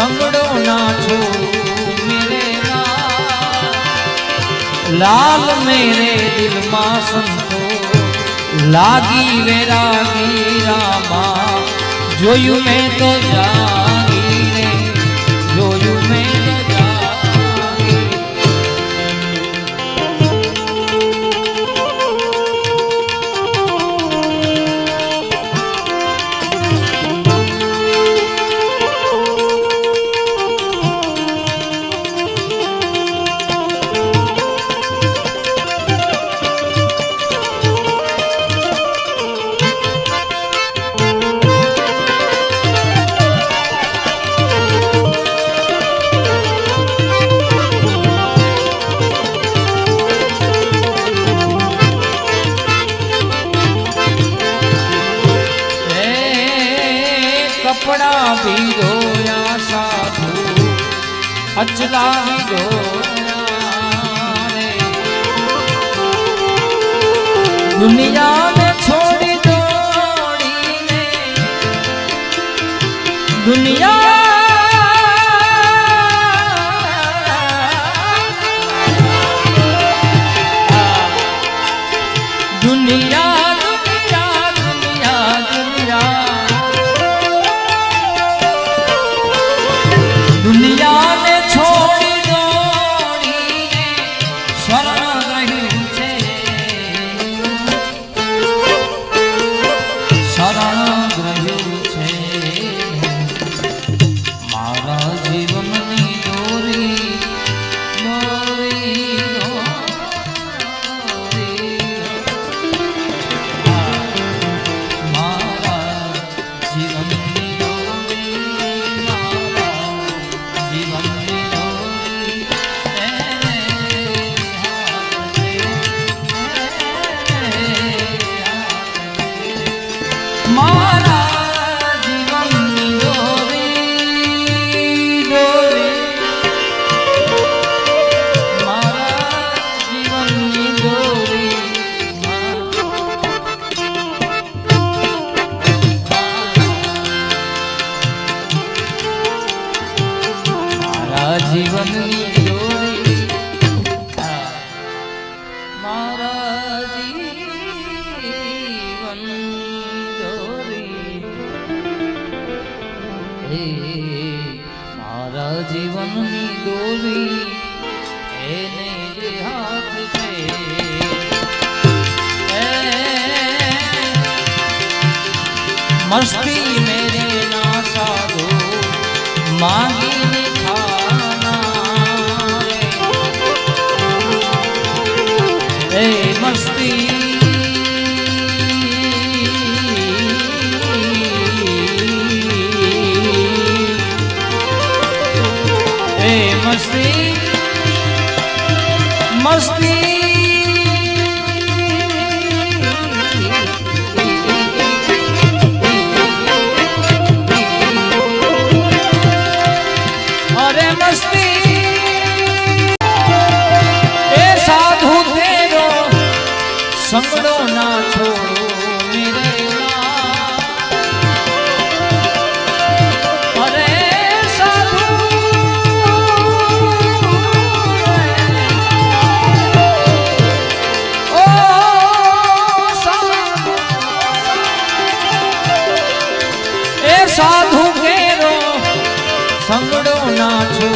સંગડો ના છો મેરે લાલ મેરે દિલમાં સંતો, લાગી વેરાગી રામા. જોયું મેં તો જાગી કપડા ભી ધોયા સાધુ અચલા ભી ધોયા રે દુનિયાને છોડી દોડીને દુનિયા દુનિયા મારા જીવનની આ મારા જીવન દોરી. હે મારા જીવનની દોરી. એને જે હાથ છે. મસ્તી મેરે ના સાધુ. માંગીને મસ્તી. મસ્તી. મસ્તી. સંગડો ના. છોડો સાધુ કેરો સંગડો ના છો.